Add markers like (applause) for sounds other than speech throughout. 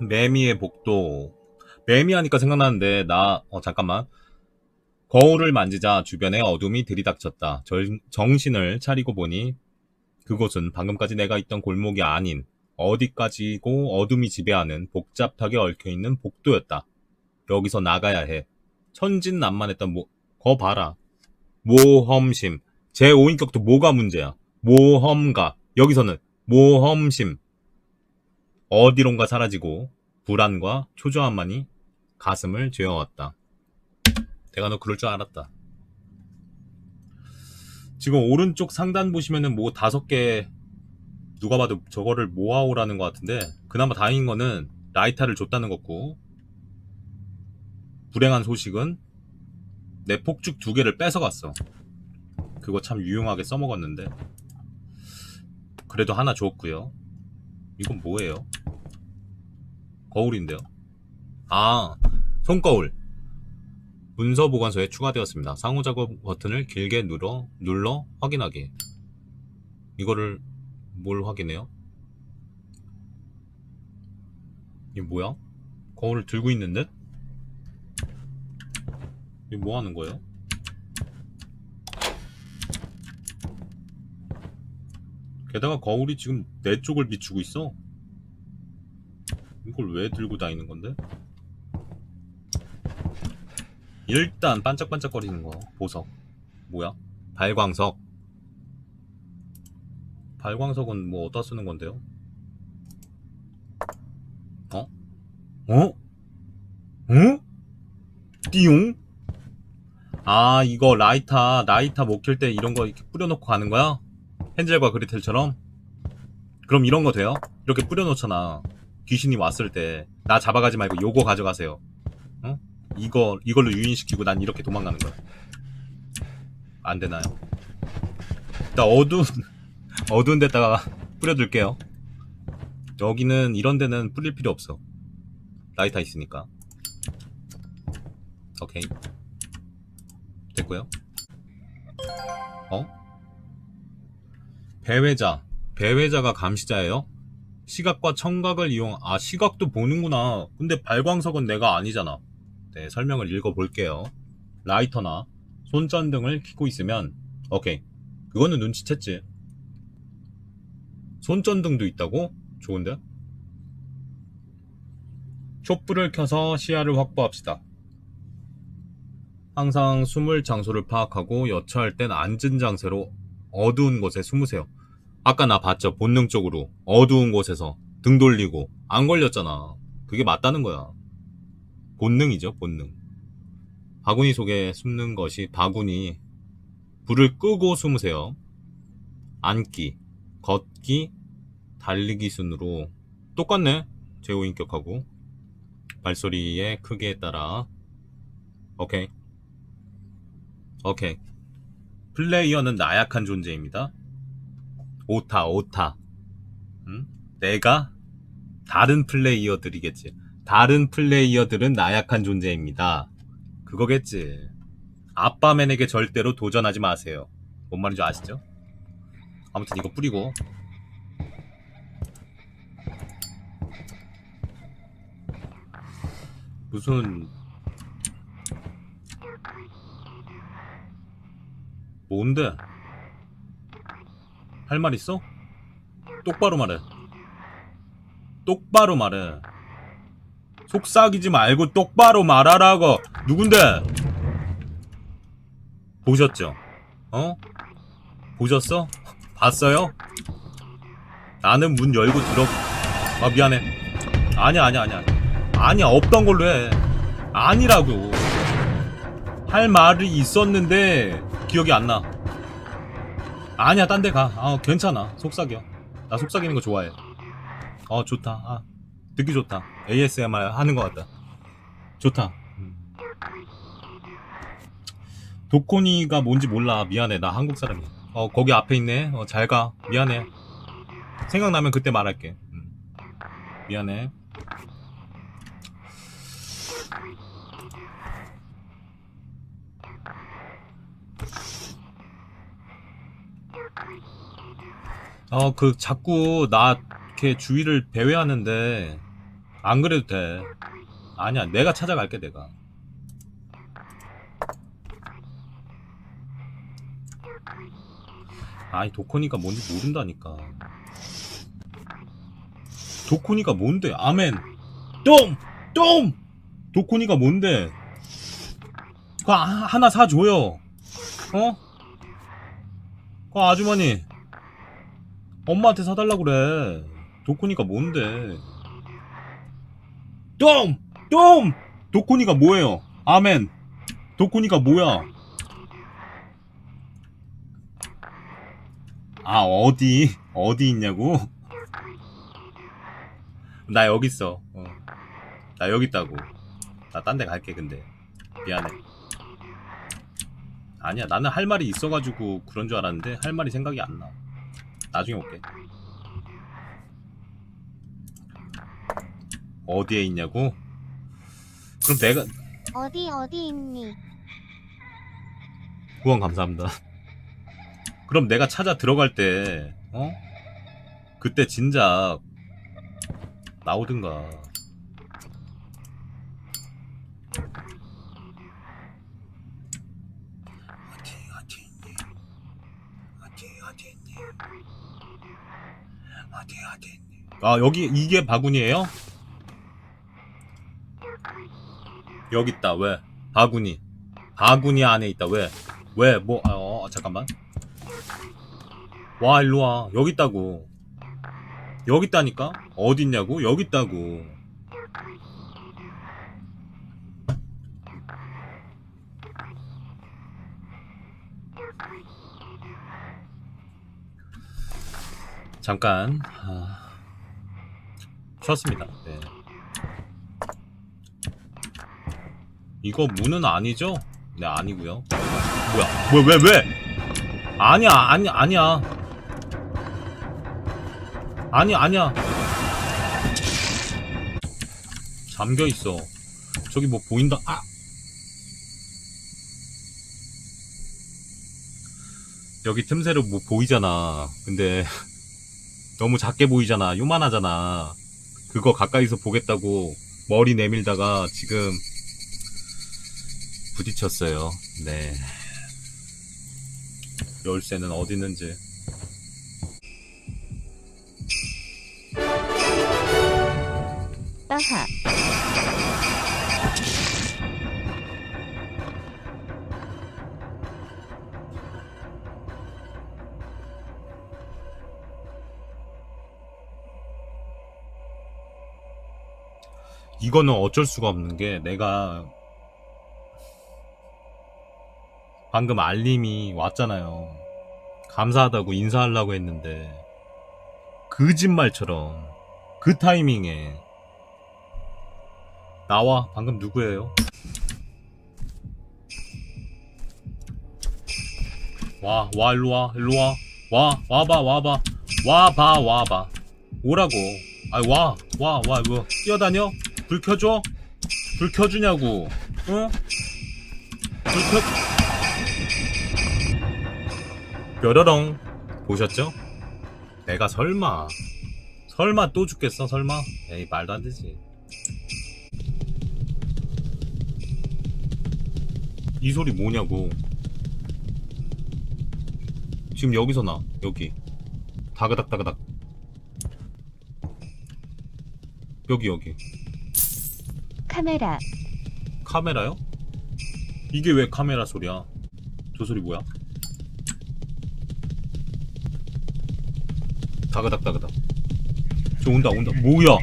매미의 복도. 매미하니까 생각나는데, 나, 어, 잠깐만. 거울을 만지자 주변에 어둠이 들이닥쳤다. 절- 정신을 차리고 보니 그곳은 방금까지 내가 있던 골목이 아닌 어디까지고 어둠이 지배하는 복잡하게 얽혀있는 복도였다. 여기서 나가야 해. 천진난만했던 모, 거 봐라. 모험심. 제 5인격도 뭐가 문제야? 모험가. 여기서는 모험심. 어디론가 사라지고 불안과 초조함만이 가슴을 죄어왔다. 내가 너 그럴 줄 알았다. 지금 오른쪽 상단 보시면은 뭐 다섯 개 누가 봐도 저거를 모아오라는 것 같은데 그나마 다행인 거는 라이터를 줬다는 거고 불행한 소식은 내 폭죽 두 개를 뺏어갔어. 그거 참 유용하게 써먹었는데 그래도 하나 줬고요. 이건 뭐예요? 거울인데요. 아 손거울. 문서 보관소에 추가되었습니다. 상호 작업 버튼을 길게 눌러 눌러 확인하기. 이거를 뭘 확인해요? 이게 뭐야? 거울을 들고 있는데? 이게 뭐 하는 거예요? 게다가 거울이 지금 내 쪽을 비추고 있어. 이걸 왜 들고 다니는 건데? 일단 반짝반짝거리는 거 보석 뭐야? 발광석 발광석은 뭐 어디다 쓰는 건데요? 어? 어? 어? 띠용? 아 이거 라이터 못켤때 이런 거 이렇게 뿌려놓고 가는 거야? 헨젤과 그리텔처럼? 그럼 이런 거 돼요? 이렇게 뿌려놓잖아 귀신이 왔을 때 나 잡아가지 말고 요거 가져가세요 어? 이거 이걸로 유인시키고 난 이렇게 도망가는 거야. 안 되나요? 일단 어두운 (laughs) 어두운 데다가 뿌려둘게요. 여기는 이런 데는 뿌릴 필요 없어. 라이터 있으니까. 오케이. 됐고요. 어? 배회자. 배회자가 감시자예요? 시각과 청각을 이용, 아, 시각도 보는구나. 근데 발광석은 내가 아니잖아. 네, 설명을 읽어볼게요. 라이터나 손전등을 켜고 있으면 오케이. 그거는 눈치챘지. 손전등도 있다고? 좋은데? 촛불을 켜서 시야를 확보합시다. 항상 숨을 장소를 파악하고 여차할 땐 앉은 장소로 어두운 곳에 숨으세요. 아까 나 봤죠? 본능적으로 어두운 곳에서 등 돌리고 안 걸렸잖아. 그게 맞다는 거야. 본능이죠, 본능. 바구니 속에 숨는 것이 바구니. 불을 끄고 숨으세요. 앉기, 걷기, 달리기 순으로 똑같네. 제호인격하고 발소리의 크기에 따라 오케이. 오케이. 플레이어는 나약한 존재입니다. 오타, 오타. 응? 내가 다른 플레이어들이겠지. 다른 플레이어들은 나약한 존재입니다. 그거겠지. 아빠맨에게 절대로 도전하지 마세요. 뭔 말인지 아시죠? 아무튼 이거 뿌리고 무슨 뭔데? 할 말 있어? 똑바로 말해. 똑바로 말해. 속삭이지 말고 똑바로 말하라고. 누군데? 보셨죠? 어? 보셨어? 봤어요? 나는 문 열고 들어. 아 미안해. 아니야 아니야 아니야. 아니야 없던 걸로 해. 아니라고. 할 말이 있었는데 기억이 안 나. 아니야 딴 데 가. 아 괜찮아. 속삭여. 나 속삭이는 거 좋아해. 어 좋다. 아 듣기 좋다. ASMR 하는 것 같다. 좋다. 음. 도코니가 뭔지 몰라. 미안해. 나 한국 사람이야. 어, 거기 앞에 있네. 어, 잘 가. 미안해. 생각나면 그때 말할게. 음. 미안해. 어, 그, 자꾸 나 이렇게 주위를 배회하는데 안 그래도 돼. 아니야, 내가 찾아갈게, 내가. 아이, 도코니가 뭔지 모른다니까. 도코니가 뭔데? 아멘. 똥! 똥! 도코니가 뭔데? 하- 하나 사줘요. 어? 그 아주머니. 엄마한테 사달라고 그래. 도코니가 뭔데? 똥! 똥! 도코니가 뭐예요? 아멘. 도코니가 뭐야? 아, 어디? 어디 있냐고? 나 여기 있어. 어. 나 여기 있다고. 나 딴 데 갈게, 근데. 미안해. 아니야, 나는 할 말이 있어가지고 그런 줄 알았는데, 할 말이 생각이 안 나. 나중에 올게. 어디에 있냐고? 그럼 내가, 어디 어디 있니? 후원 감사합니다. 그럼 내가 찾아 들어갈 때, 어? 그때 진작 나오든가. 어디 어디 있니? 어디 어디 있니? 어디 어디 있니? 아 여기 이게 바구니예요? 여기 있다 왜? 바구니 바구니 안에 있다 왜? 왜? 뭐? 아, 어, 잠깐만. 와, 일로 와. 여기 있다고. 여기 있다니까? 어디 있냐고? 여기 있다고. 잠깐. 아, 쉬었습니다. 네. 이거 문은 아니죠? 네, 아니고요. 뭐야? 뭐야? 왜 왜? 아니야, 아니 아니야. 아니 아니야. 잠겨 있어. 저기 뭐 보인다. 아. 여기 틈새로 뭐 보이잖아. 근데 너무 작게 보이잖아. 요만하잖아. 그거 가까이서 보겠다고 머리 내밀다가 지금 부딪혔어요. 네. 열쇠는 어디 있는지. 이거는 어쩔 수가 없는 게 내가 방금 알림이 왔잖아요. 감사하다고 인사하려고 했는데 거짓말처럼 그 타이밍에 나와 방금 누구예요? 와, 와, 일로 와, 일로 와. 와, 와봐, 와봐. 와봐, 와봐. 오라고. 아, 와, 와, 와, 뭐, 뛰어다녀? 불 켜줘? 불 켜주냐고. 응? 불 켜. 뾰로롱. 보셨죠? 내가 설마. 설마 또 죽겠어, 설마? 에이, 말도 안 되지. 이 소리 뭐냐고. 지금 여기서 나, 여기. 다그닥, 다그닥. 여기, 여기. 카메라. 카메라요? 이게 왜 카메라 소리야? 저 소리 뭐야? 다그닥 다그닥 저 온다 온다 뭐야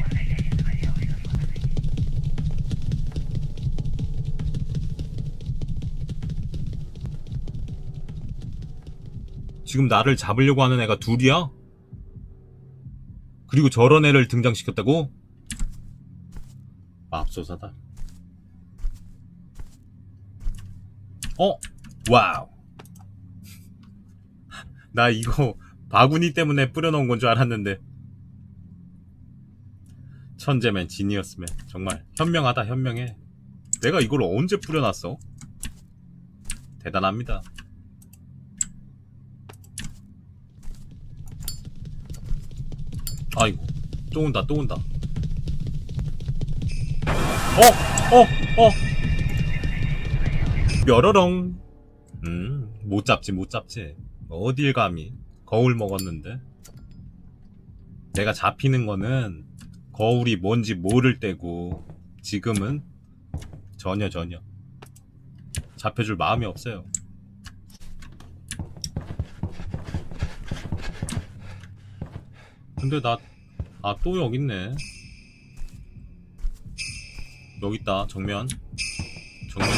지금 나를 잡으려고 하는 애가 둘이야? 그리고 저런 애를 등장시켰다고? 맙소사다 어? 와우. (laughs) 나 이거 바구니 때문에 뿌려놓은 건 줄 알았는데. 천재맨, 지니어스맨. 정말 현명하다, 현명해. 내가 이걸 언제 뿌려놨어? 대단합니다. 아이고, 또 온다, 또 온다. 어, 어, 어. 뾰로롱. 음, 못 잡지, 못 잡지. 어딜 감히. 거울 먹었는데. 내가 잡히는 거는 거울이 뭔지 모를 때고, 지금은 전혀, 전혀. 잡혀줄 마음이 없어요. 근데 나, 아, 또 여기 있네. 여기 있다, 정면. 정면.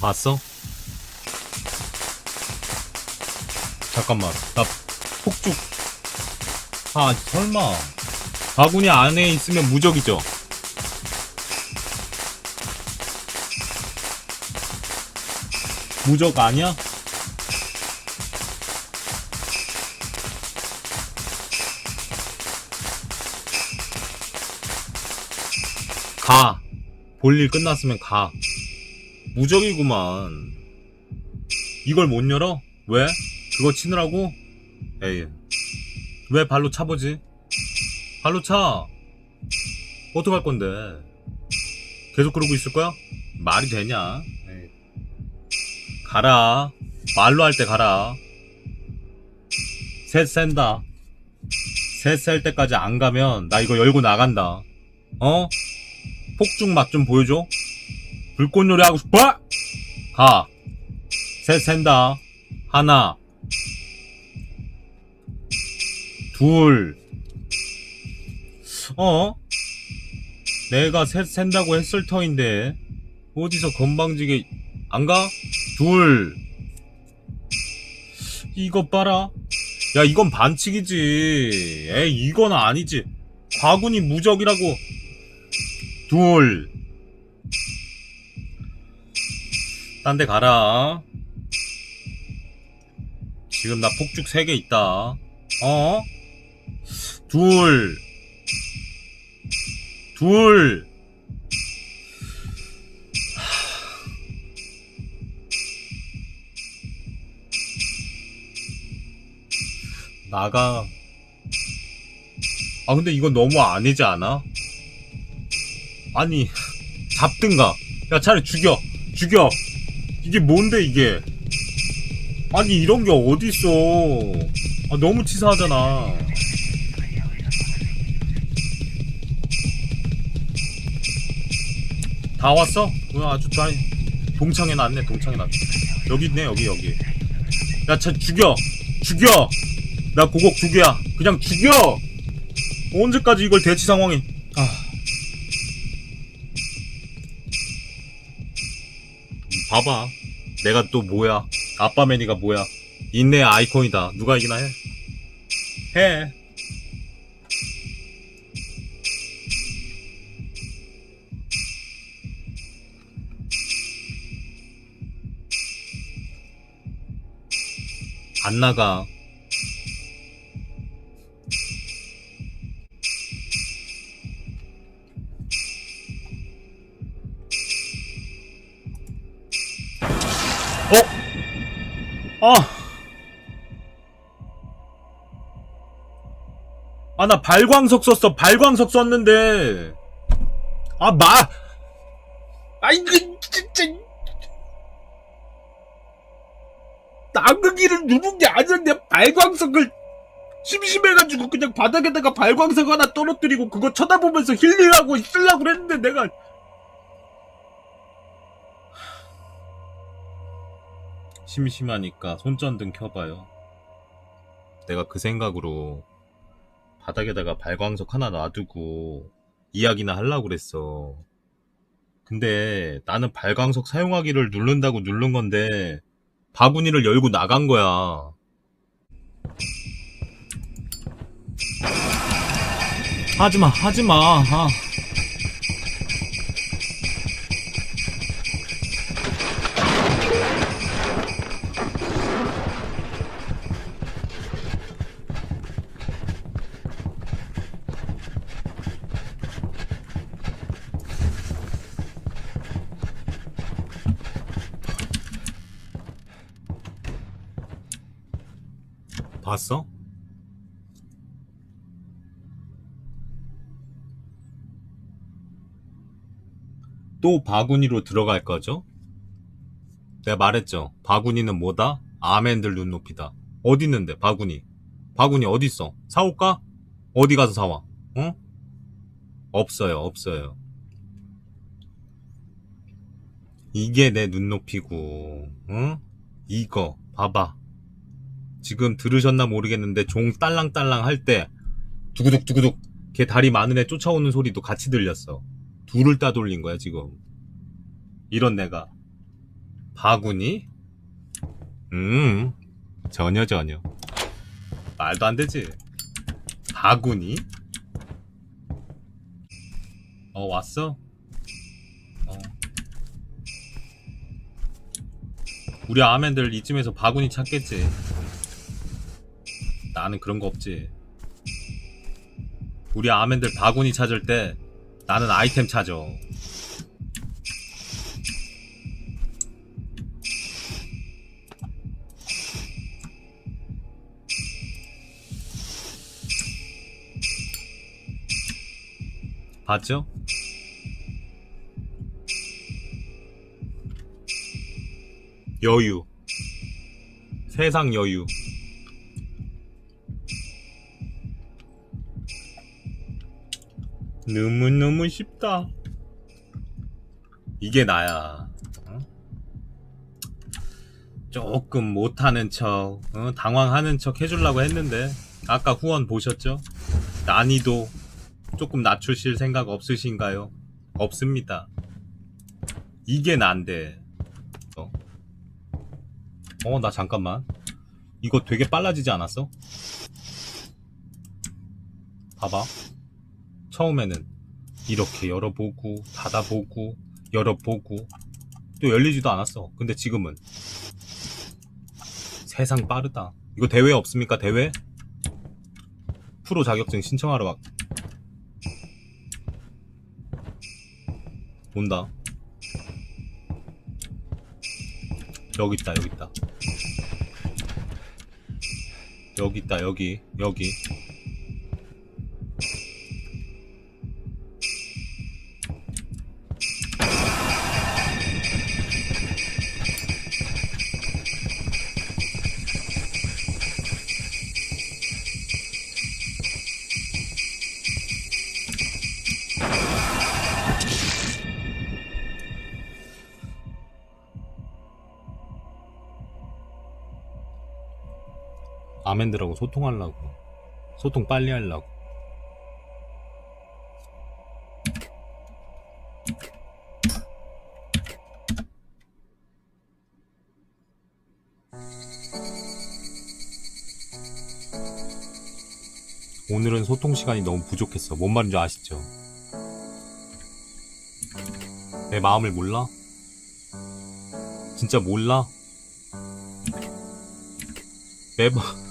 봤어? 잠깐만, 나 폭죽. 아, 설마. 바구니 안에 있으면 무적이죠? 무적 아니야? 가. 볼일 끝났으면 가. 무적이구만. 이걸 못 열어? 왜? 그거 치느라고? 에이. 왜 발로 차보지? 발로 차. 어떡할 건데? 계속 그러고 있을 거야? 말이 되냐? 가라. 말로 할 때 가라. 셋 센다. 셋 셀 때까지 안 가면 나 이거 열고 나간다. 어? 폭죽 맛 좀 보여줘. 불꽃 요리 하고 싶어? 가. 셋 센다. 하나. 둘. 어? 내가 셋 센다고 했을 터인데 어디서 건방지게 안 가? 둘. 이것 봐라. 야, 이건 반칙이지. 에이, 이건 아니지. 과군이 무적이라고. 둘. 딴 데 가라. 지금 나 폭죽 3개 있다. 어? 둘. 둘. 나가. 아, 근데 이건 너무 아니지 않아? 아니, (laughs) 잡든가. 야, 차라리 죽여. 죽여. 이게 뭔데, 이게. 아니, 이런 게 어딨어. 아, 너무 치사하잖아. 다 왔어? 어, 아주 다 동창회 났네, 동창회 났네. 여기 있네, 여기, 여기. 야, 차 죽여! 죽여! 나 고곡 두 개야. 그냥 죽여! 언제까지 이걸 대치 상황이. 아. 봐봐. 내가 또 뭐야. 아빠 매니가 뭐야. 인내 아이콘이다. 누가 이기나 해? 해. 안 나가. 어? 아. 아, 나 발광석 썼어. 발광석 썼는데. 아, 마. 아, 이거 진짜. 남극이를 누른 게 아니었는데 발광석을 심심해가지고 그냥 바닥에다가 발광석 하나 떨어뜨리고 그거 쳐다보면서 힐링하고 있으려고 그랬는데 내가 심심하니까 손전등 켜봐요. 내가 그 생각으로 바닥에다가 발광석 하나 놔두고 이야기나 하려고 그랬어. 근데 나는 발광석 사용하기를 누른다고 누른 건데 바구니를 열고 나간 거야. 하지마, 하지마. 아. 또 바구니로 들어갈 거죠? 내가 말했죠. 바구니는 뭐다? 아멘들 눈높이다. 어디 있는데 바구니? 바구니 어디 있어? 사올까? 어디 가서 사와? 어? 없어요, 없어요. 이게 내 눈높이고, 응? 이거 봐봐. 지금 들으셨나 모르겠는데 종 딸랑딸랑 할 때 두구둑 두구둑 걔 다리 많은 애 쫓아오는 소리도 같이 들렸어. 둘을 따돌린 거야 지금. 이런 내가 바구니? 음 전혀 전혀 말도 안 되지. 바구니? 어 왔어? 어. 우리 아멘들 이쯤에서 바구니 찾겠지. 나는 그런 거 없지. 우리 아멘들 바구니 찾을 때 나는 아이템 찾아. 봤죠? 여유. 세상 여유. 너무너무 쉽다. 이게 나야. 어? 조금 못하는 척, 어? 당황하는 척 해주려고 했는데, 아까 후원 보셨죠? 난이도 조금 낮추실 생각 없으신가요? 없습니다. 이게 난데. 어, 어, 나 잠깐만. 이거 되게 빨라지지 않았어? 봐봐. 처음에는 이렇게 열어보고 닫아보고 열어보고 또 열리지도 않았어. 근데 지금은 세상 빠르다. 이거 대회 없습니까? 대회? 프로 자격증 신청하러 막 온다. 여기 있다. 여기 있다. 여기 있다. 여기 여기. 아멘들하고 소통하려고 소통 빨리 하려고 오늘은 소통 시간이 너무 부족했어 뭔 말인지 아시죠? 내 마음을 몰라? 진짜 몰라? 매번